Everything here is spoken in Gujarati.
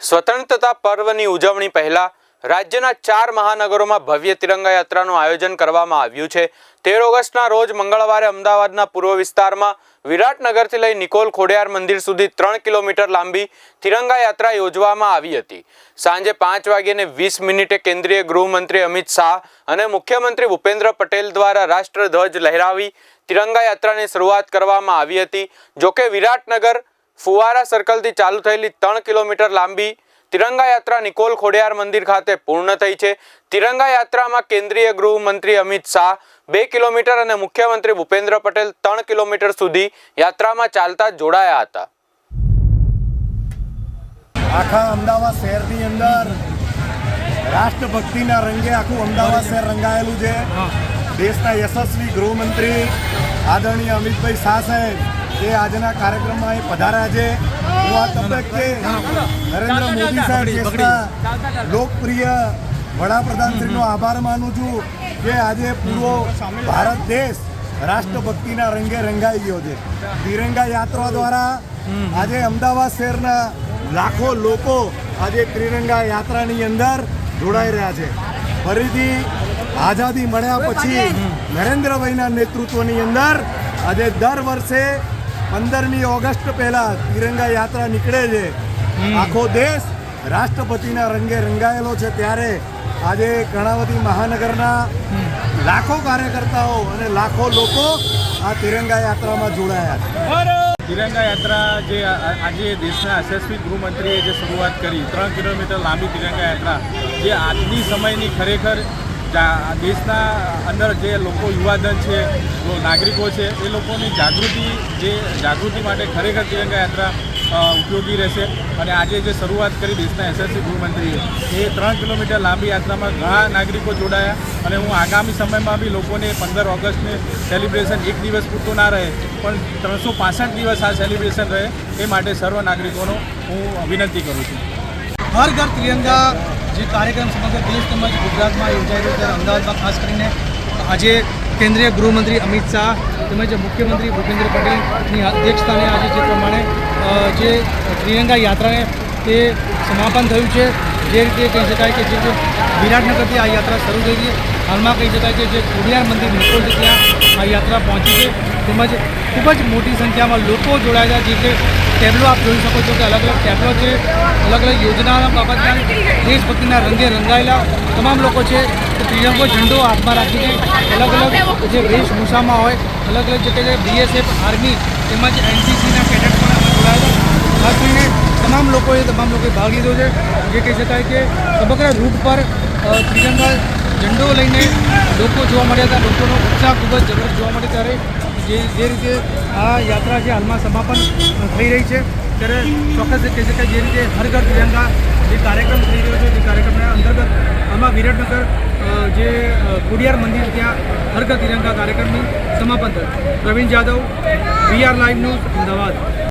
સ્વતંત્રતા પર્વની ઉજવણી પહેલા રાજ્યના ચાર મહાનગરોમાં ભવ્ય તિરંગા યાત્રાનું આયોજન કરવામાં આવ્યું છે. તેર ઓગસ્ટના રોજ મંગળવારે અમદાવાદના પૂર્વ વિસ્તારમાં વિરાટનગરથી લઈ નિકોલ ખોડિયાર મંદિર સુધી ત્રણ કિલોમીટર લાંબી તિરંગા યાત્રા યોજવામાં આવી હતી. સાંજે પાંચ વાગ્યે વીસ મિનિટે કેન્દ્રીય ગૃહમંત્રી અમિત શાહ અને મુખ્યમંત્રી ભૂપેન્દ્ર પટેલ દ્વારા રાષ્ટ્રધ્વજ લહેરાવી તિરંગા યાત્રાની શરૂઆત કરવામાં આવી હતી. જોકે વિરાટનગર ફુવારા સર્કલથી ચાલુ થયેલી ત્રણ કિલોમીટર લાંબી તિરંગા યાત્રા નિકોલ ખોડિયાર મંદિર ખાતે પૂર્ણ થઈ છે. તિરંગા યાત્રામાં કેન્દ્રીય ગૃહમંત્રી અમિત શાહ બે કિલોમીટર અને મુખ્યમંત્રી ભૂપેન્દ્ર પટેલ ત્રણ કિલોમીટર સુધી યાત્રામાં ચાલતા જોડાયા હતા. આખા અમદાવાદ શહેરની અંદર રાષ્ટ્રભક્તિના રંગે આખું અમદાવાદ શહેર રંગાયેલું છે. દેશના યશસ્વી ગૃહમંત્રી આદરણીય અમિતભાઈ શાહ સાહેબ એ આજના કાર્યક્રમમાં એ પધાર્યા છે. હું આ તબક્કે નરેન્દ્ર મોદી સાહેબ દેશના લોકપ્રિય વડાપ્રધાનશ્રીનો આભાર માનું છું કે આજે પૂરો ભારત દેશ રાષ્ટ્રભક્તિના રંગે રંગાઈ ગયો છે. તિરંગા યાત્રા દ્વારા આજે અમદાવાદ શહેરના લાખો લોકો આજે ત્રિરંગા યાત્રાની અંદર જોડાઈ રહ્યા છે. ફરીથી આઝાદી મળ્યા પછી નરેન્દ્રભાઈના નેતૃત્વની અંદર આજે દર વર્ષે પંદરમી ઓગસ્ટ પહેલા તિરંગા યાત્રા નીકળે છે. આખો દેશ રાષ્ટ્રપતિના રંગે રંગાયેલો છે. ત્યારે આજે કર્ણાવતી મહાનગરના લાખો કાર્યકર્તાઓ અને લાખો લોકો આ તિરંગા યાત્રામાં જોડાયા છે. તિરંગા યાત્રા જે આજે દેશના યશસ્વી ગૃહમંત્રીએ જે શરૂઆત કરી ત્રણ કિલોમીટર લાંબી તિરંગા યાત્રા જે આજની સમયની ખરેખર દેશના અંદર જે લોકો યુવાધન છે નાગરિકો છે, એ લોકોની જાગૃતિ, જે જાગૃતિ માટે ખરેખર તિરંગા યાત્રા ઉપયોગી રહેશે. અને આજે જે શરૂઆત કરી દેશના યશસ્વી ગૃહમંત્રીએ, એ ત્રણ કિલોમીટર લાંબી યાત્રામાં ઘણા નાગરિકો જોડાયા. અને હું આગામી સમયમાં બી લોકોને પંદર ઓગસ્ટને સેલિબ્રેશન એક દિવસ પૂરતું ના રહે, પણ ત્રણસો દિવસ આ સેલિબ્રેશન રહે, એ માટે સર્વ નાગરિકોનો હું વિનંતી કરું છું. હર ઘર તિરંગા જે કાર્યક્રમ સમગ્ર દેશ તેમજ ગુજરાતમાં યોજાઈ રહ્યો ત્યારે અમદાવાદમાં ખાસ કરીને આજે કેન્દ્રીય ગૃહમંત્રી અમિત શાહ તેમજ મુખ્યમંત્રી ભૂપેન્દ્ર પટેલની અધ્યક્ષતાને આજે જે પ્રમાણે જે ત્રિરંગા યાત્રાને તે સમાપન થયું છે, જે રીતે કહી શકાય કે જે જે વિરાટનગરથી આ યાત્રા શરૂ થઈ છે હાલમાં કહી શકાય કે જે ખોડિયાર મંદિર નિકોલ છે ત્યાં આ યાત્રા પહોંચી છે. તેમજ ખૂબ જ મોટી સંખ્યામાં લોકો જોડાયેલા જે કે ટેબલો આપ જોઈ શકો છો કે અલગ અલગ ટેબલો છે, અલગ અલગ યોજનાના બાબતના દેશભક્તિના રંગે રંગાયેલા તમામ લોકો છે. તે ઝંડો હાથમાં રાખીને અલગ અલગ જે વેશભૂષામાં હોય, અલગ અલગ જગ્યાએ બીએસએફ આર્મી તેમજ એનસીસીના કેડેટ પણ જોડાયેલા. ખાસ કરીને તમામ લોકોએ તમામ લોકોએ ભાગ લીધો છે. જે કહી શકાય કે સમગ્ર રૂટ પર ત્રિરંગા ઝંડો લઈને લોકો જોવા મળ્યા હતા. લોકોનો ઉત્સાહ ખૂબ જ ત્યારે જે જે રીતે આ યાત્રા છે હાલમાં સમાપન થઈ રહી છે, ત્યારે ચોક્કસ કહી શકાય જે રીતે હર ઘર તિરંગા જે કાર્યક્રમ થઈ રહ્યો છે, જે કાર્યક્રમના અંતર્ગત આમાં વિરાટનગર જે ખોડિયાર મંદિર ત્યાં હર ઘર તિરંગા કાર્યક્રમનું સમાપન થયું. Pravin Jadav VR live news, Ahmedabad.